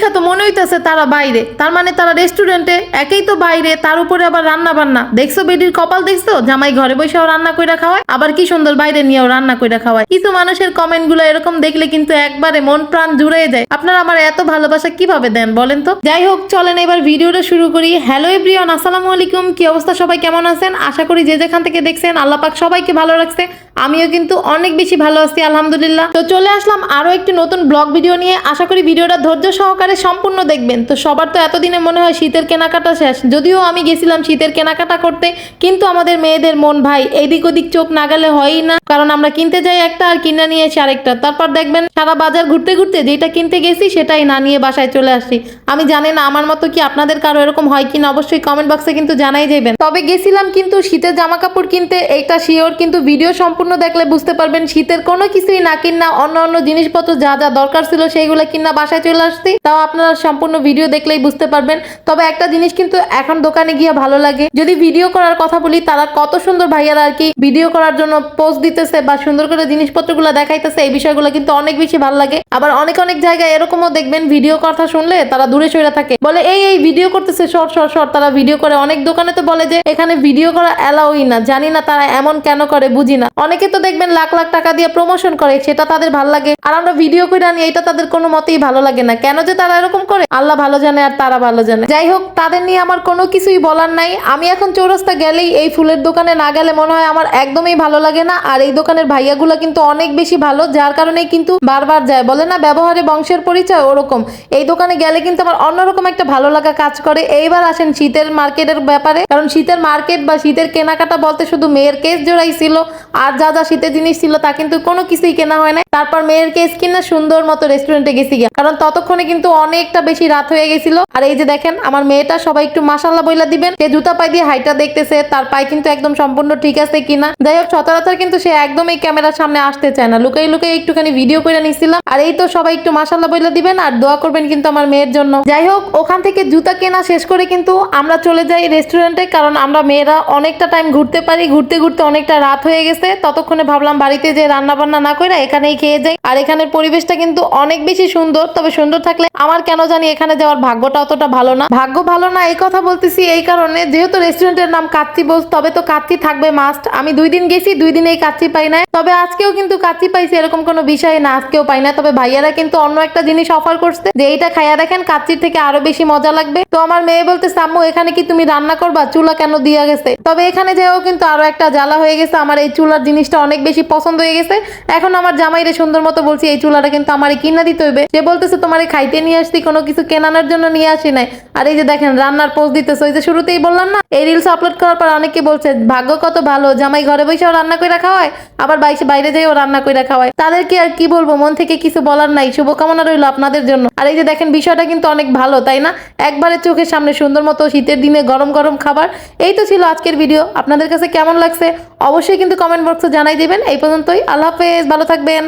দেখা তো মনে হইতেছে তারা বাইরে। তার মানে তারা রেস্টুরেন্টে একেই তো বাইরে, তার উপরে আবার রান্না বান্না দেখছ বেডির কপাল দেখছ? জামাই ঘরে বসেও রান্না কইরা খাওয়ায়, আবার কি সুন্দর বাইরে নিয়েও রান্না কইরা খাওয়ায়। কিছু মানুষের কমেন্টগুলো এরকম দেখলে কিন্তু একবারে মন প্রাণ জুড়ে যায়। আপনারা আমার এত ভালোবাসা কীভাবে দেন বলেন তো? যাই হোক, চলেন এবার ভিডিওটা শুরু করি। হ্যালো এভরিওয়ান আসসালামু আলাইকুম। কি অবস্থা? সবাই কেমন আছেন? আশা করি যে যেখান থেকে দেখছেন, আল্লাহ পাক সবাইকে ভালো রাখছে। আমিও কিন্তু অনেক বেশি ভালো আছি, আলহামদুলিল্লাহ। তো চলে আসলাম আরও একটি নতুন ব্লগ ভিডিও নিয়ে। আশা করি ভিডিওটা ধৈর্য সহকারে সম্পূর্ণ দেখবেন। তো সবার তো এতদিনে মনে হয় শীতের কেনাকাটা শেষ। যদিও আমি গেছিলাম শীতের কেনাকাটা করতে, কিন্তু আমাদের মেয়েদের মন ভাই এদিক ওদিক চোখ না গেলে হয়ই না। কারণ আমরা কিনতে যাই একটা আর কিনে নিয়ে এসে আরেকটা। তারপর দেখবেন সারা বাজার ঘুরতে ঘুরতে যেটা কিনতে গেছি সেটাই না নিয়ে বাসায় চলে আসি। আমি জানি না, আমার মতো কি আপনাদের কারও এরকম হয় কিনা অবশ্যই কমেন্ট বক্সে কিন্তু জানাই যাবেন। তবে গেছিলাম কিন্তু শীতের জামা কাপড় কিনতে, এইটা শিওর কিন্তু ভিডিও সম্পূর্ণ দেখলে বুঝতে পারবেন শীতের কোনো কিছুই না কিনা অন্য অন্য জিনিসপত্র যা যা দরকার ছিল সেইগুলো কিনা বাসায় চলে আসছি। তাও আপনারা সম্পূর্ণ ভিডিও দেখলেই বুঝতে পারবেন। তবে একটা জিনিস কিন্তু এখন দোকানে গিয়ে ভালো লাগে। যদি ভিডিও করার কথা বলি, তারা কত সুন্দর ভাইয়ারা আর কি ভিডিও করার জন্য পোস্ট দিতেছে বা সুন্দর করে জিনিসপত্রগুলো দেখাইতেছে, এই বিষয়গুলো কিন্তু অনেক বেশি ভালো লাগে। আবার অনেক অনেক জায়গায় এরকমও দেখবেন ভিডিও কথা শুনলে তারা দূরে সরে থাকে। বলে, এই এই ভিডিও করতেছে শর্ট শর্ট শর্ট তারা ভিডিও করে। অনেক দোকানে তো বলে যে, এখানে ভিডিও করা অ্যালাউই না। জানি না তারা এমন কেন করে, বুঝি না। অনেকে তো দেখবেন লাখ লাখ টাকা দিয়ে প্রমোশন করে, সেটা তাদের ভালো লাগে। আর আমরা ভিডিও করে আনি এটা তাদের কোনো মতেই ভালো লাগে না। কেন যে তারা এরকম করে? আল্লাহ ভালো জানে আর তারা ভালো জানে। যাই হোক, তাদের নিয়ে আমার কোনো কিছুই বলার নাই। আমি এখন চৌরাস্তা গেলেই এই ফুলের দোকানে না গেলে মনে হয় আমার একদমই ভালো লাগে না। আর এই দোকানের ভাইয়াগুলো কিন্তু অনেক বেশি ভালো, যার কারণে কিন্তু বারবার যায়। বলে না, ব্যবহারে বংশের পরিচয় ওরকম। এই দোকানে গেলে কিন্তু আমার অন্যরকম একটা ভালো লাগা কাজ করে। এইবার আসেন শীতের মার্কেটের ব্যাপারে। কারণ শীতের মার্কেট বা শীতের কেনাকাটা বলতে শুধু মেয়ের কেস জোড়াই ছিল। আর যা যা শীতের জিনিস ছিল তা কিন্তু কোনো কিছুই কেনা হয় না তারপর মেয়ের কেস কিনে সুন্দর মতো রেস্টুরেন্টে গেছি গিয়া। কারণ ততক্ষণে কিন্তু অনেকটা বেশি রাত হয়ে গেছিল। আর এই যে দেখেন, আমার মেয়েটা সবাই একটু মাসাল্লাহ বইলা দিবেন। সে জুতা পাই দিয়ে হাইটা দেখতেছে, তার পায়ে কিন্তু একদম সম্পূর্ণ ঠিক আছে কিনা। যাই হোক, সচরাচর কিন্তু সে একদমই ক্যামেরার সামনে আসতে চায় না। লুকাই লুকাই একটুখানি ভিডিও করে নিছিলাম আর এই তো সবাই একটু মাসাল্লাহ বইলা দিবেন আর দোয়া করবেন কিন্তু আমার মেয়ের জন্য। যাই হোক, ওখান থেকে জুতা কেনা শেষ করে কিন্তু আমরা চলে যাই রেস্টুরেন্টে কারণ আমরা মেয়েরা অনেকটা টাইম ঘুরতে পারি। ঘুরতে ঘুরতে অনেকটা রাত হয়ে গেছে। ততক্ষণে ভাবলাম বাড়িতে যে রান্না বান্না না করে এখানেই খেয়ে যাই। আর এখানের পরিবেশটা কিন্তু অনেক বেশি সুন্দর, তবে সুন্দর থাকলে আমার কেন জানি এখানে যাওয়ার ভাগ্যটা অতটা ভালো না। ভাগ্য ভালো না, এই কথা বলতেছি এই কারণে যেহেতু রেস্টুরেন্টের নাম কাচ্চি বোস তবে তো কাচ্চি থাকবে মাস্ট আমি দুই দিন গেছি, দুই দিনেই কাচ্চি পাই না তবে আজকেও কিন্তু কাচ্চি পাইছি, এরকম কোনো বিষয় না, আজকেও পাই না তবে ভাইয়ারা কিন্তু অন্য একটা জিনিস অফার করছে, যে এইটা খাইয়া দেখেন, কাচ্চির থেকে আরও বেশি মজা লাগবে। তো আমার মেয়ে বলতে সাম্মু এখানে কি তুমি রান্না করবা? চুলা কেন দিয়া গেছে? তবে এখানে যেও কিন্তু আরও একটা জ্বালা হয়ে গেছে। আমার এই চুলার জিনিসটা অনেক বেশি পছন্দ হয়ে গেছে। এখন আমার জামাইরে সুন্দর মতো বলছি, এই চুলাটা কিন্তু আমার কিনা দিতে হইবে। সে বলতেছে, তোমার খাইতে নিয়ে আসছি, কোনো কিছু কেনানোর জন্য নিয়ে আসি নাই। আর এই যে দেখেন, রান্নার পোস্ট দিতেছে, ওই যে শুরুতেই বললাম না, এই রিলস আপলোড করার পর অনেকে বলছে, ভাগ্য কত ভালো, জামাই ঘরে বসেও রান্না করে খাওয়ায়, আবার বাইশে, বাইরে যেও রান্না করে খাওয়ায়। তাদেরকে আর কি বলব, মন থেকে কিছু বলার নাই, শুভকামনা রইল আপনাদের জন্য। আর এই যে দেখেন, বিষয়টা কিন্তু অনেক ভালো, তাই না? একবারে চোখের সামনে সুন্দর মতো শীতের দিনে গরম গরম খাবার, এই তো ছিল আজকের ভিডিও আপনাদের কাছে কেমন লাগছে, অবশ্যই কিন্তু কমেন্ট বক্সে জানাই দিবেন। এই পর্যন্তই, আল্লাহ হাফেজ, ভালো থাকবেন।